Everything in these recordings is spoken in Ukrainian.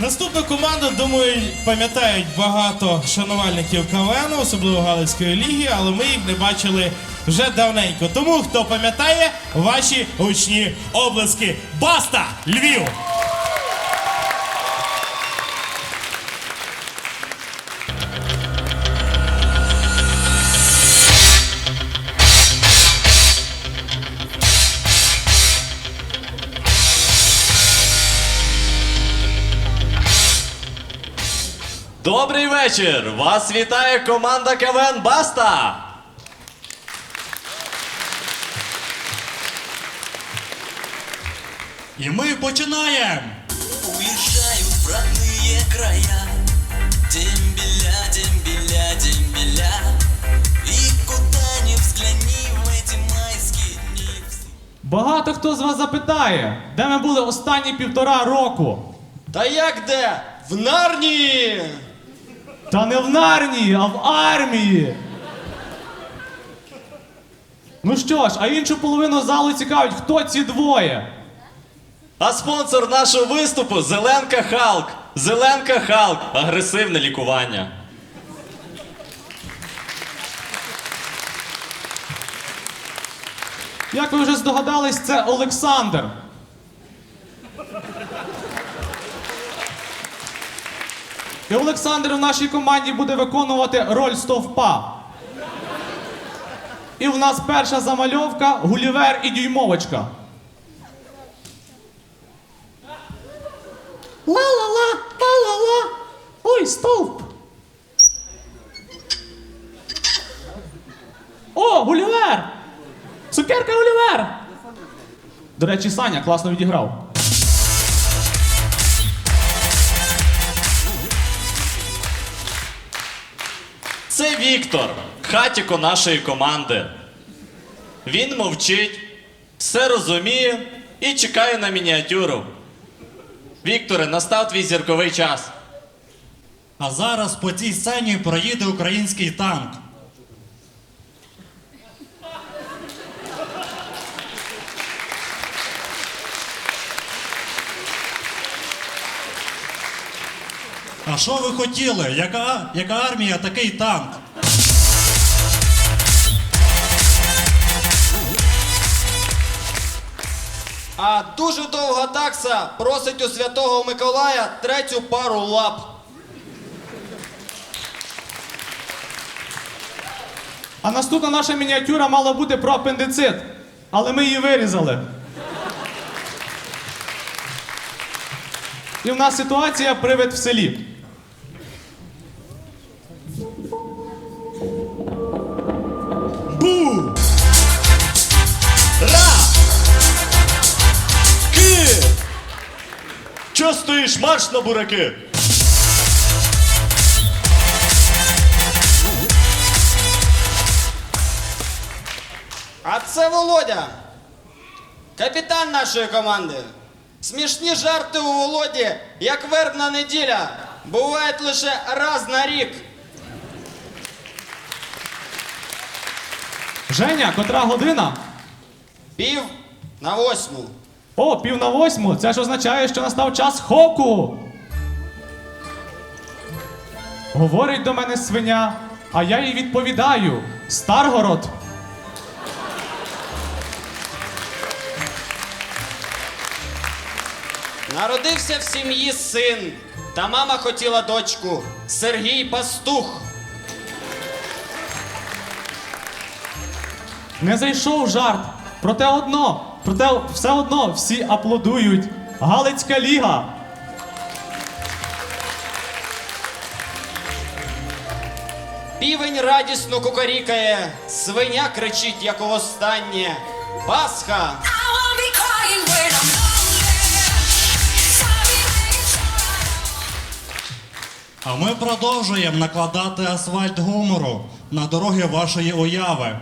Наступну команду, думаю, пам'ятають багато шанувальників КВН, особливо Галицької ліги, але ми їх не бачили вже давненько. Тому хто пам'ятає, ваші гучні облески. Баста! Львів! Добрий вечір! Вас вітає команда КВН Баста! І ми починаємо! Уезжаю в родные края Дембеля, дембеля, дембеля И куда ни взгляни в эти майские дни Багато хто з вас запитає, де ми були останні півтора року. Та як де? В Нарнії! Та не в Нарнії, а в армії. Ну що ж, а іншу половину залу цікавить, хто ці двоє. А спонсор нашого виступу Зеленка Халк. Зеленка Халк. Агресивне лікування. Як ви вже здогадались, це Олександр. І Олександр в нашій команді буде виконувати роль стовпа. І в нас перша замальовка Гулівер і дюймовочка. Ла-ла-ла, ла-ла-ла. Ой, стовп. О, Гулівер! Цукерка Олівер! До речі, Саня класно відіграв. Це Віктор, хатіко нашої команди. Він мовчить, все розуміє і чекає на мініатюру. Вікторе, настав твій зірковий час. А зараз по цій сцені проїде український танк. Що ви хотіли? Яка, яка армія, такий танк? А дуже довга такса просить у святого Миколая третю пару лап. А наступна наша мініатюра мала бути про апендицит, але ми її вирізали. І в нас ситуація привид в селі. Чо стоїш марш на бураки? А це Володя, капітан нашої команди. Смішні жарти у Володі, як вербна неділя, бувають лише раз на рік. Женя, котра година? Пів на восьму. О, пів на восьму. Це ж означає, що настав час хоку. Говорить до мене свиня, а я їй відповідаю: Старгород. Народився в сім'ї син, та мама хотіла дочку Сергій Пастух. Не зайшов жарт. Проте одно, проте все одно всі аплодують. Галицька ліга. Півень радісно кукарікає, свиня кричить, як востаннє. Пасха! А ми продовжуємо накладати асфальт гумору на дороги вашої уяви.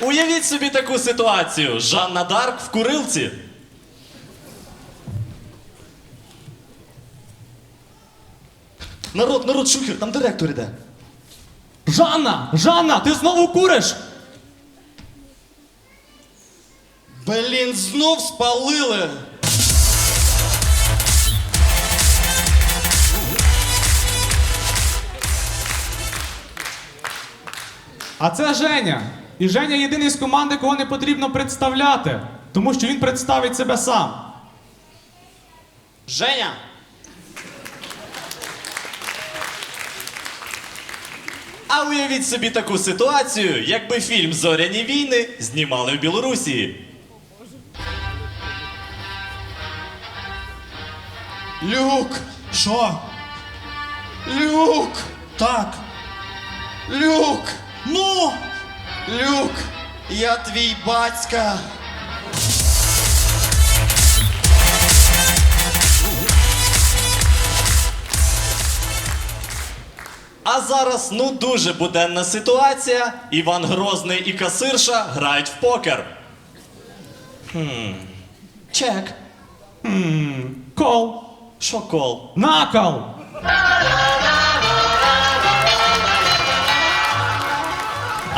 Уявіть собі таку ситуацію. Жанна Дарк в курилці. Народ, народ, шухер, там директор іде. Жанна! Жанна, ти знову куриш? Блін, знов спалили. А це Женя. І Женя єдиний з команди, кого не потрібно представляти, тому що він представить себе сам. Женя, А уявіть собі таку ситуацію, якби фільм Зоряні війни знімали в Білорусі. Люк, Що? Люк, Так. Люк, Ну! Люк, я твій батька. А зараз ну дуже буденна ситуація. Іван Грозний і касирша грають в покер. Хм. Чек. Кол. Що кол? Накол.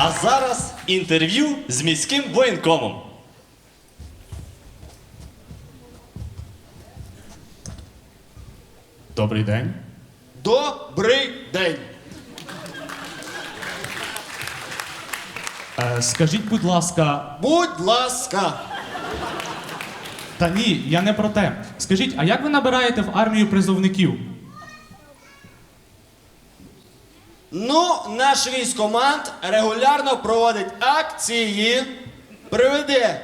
А зараз інтерв'ю з міським воєнкомом. Добрий день. Добрий день. Е, скажіть, будь ласка, Будь ласка. та ні, я не про те. Скажіть, а як ви набираєте в армію призовників? Ну, наш військоманд регулярно проводить акції. Приведи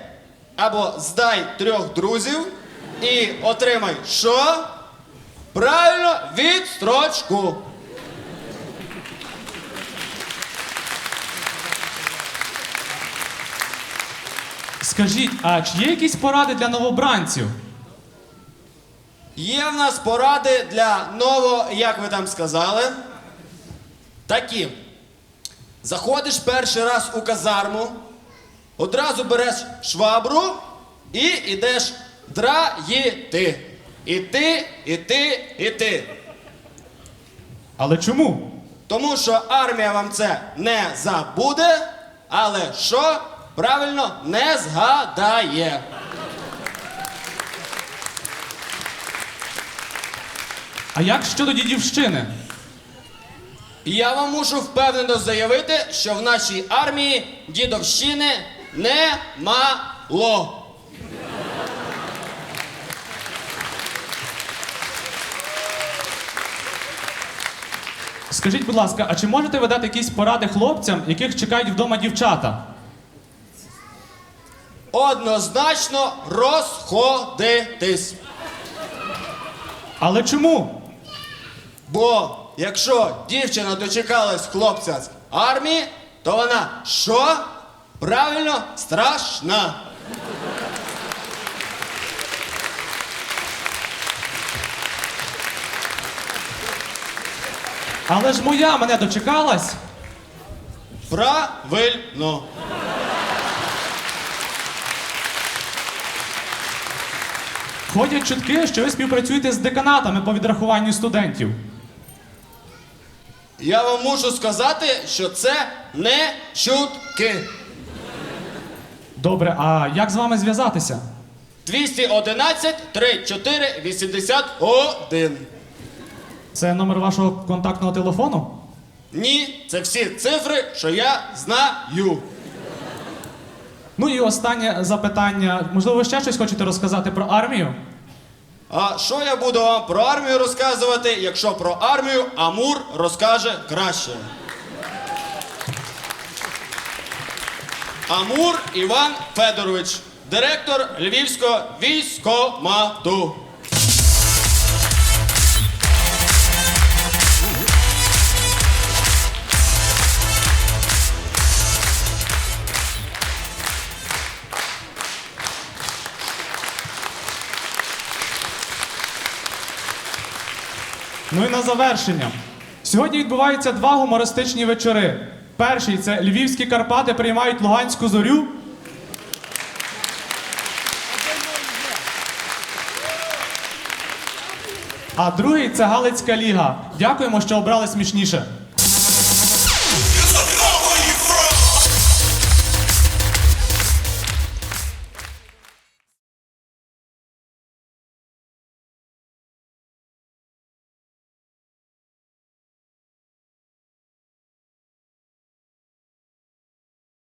або здай трьох друзів і отримай що? Правильно, відстрочку. Скажіть, а чи є якісь поради для новобранців? Є в нас поради для ново, як ви там сказали. Такі. Заходиш перший раз у казарму, одразу береш швабру і йдеш драїти. І ти, і ти, і ти. Але чому? Тому що армія вам це не забуде, але що правильно не згадає. А як щодо дідівщини? Я вам мушу впевнено заявити, що в нашій армії дідовщини немало. Скажіть, будь ласка, а чи можете ви дати якісь поради хлопцям, яких чекають вдома дівчата? Однозначно розходитись. Але чому? Бо якщо дівчина дочекалась хлопця з армії, то вона що? Правильно, страшна. Але ж моя мене дочекалась. Правильно. Ходять чутки, що ви співпрацюєте з деканатами по відрахуванню студентів. Я вам мушу сказати, що це не чутки. Добре, а як з вами зв'язатися? 211 34 81. Це номер вашого контактного телефону? Ні, це всі цифри, що я знаю. Ну і останнє запитання. Можливо, ви ще щось хочете розказати про армію? А що я буду вам про армію розказувати, якщо про армію Амур розкаже краще? Амур Іван Федорович, директор Львівського військомату. Ну і на завершення. Сьогодні відбуваються два гумористичні вечори. Перший це Львівські Карпати приймають Луганську зорю. А другий це Галицька ліга. Дякуємо, що обрали смішніше.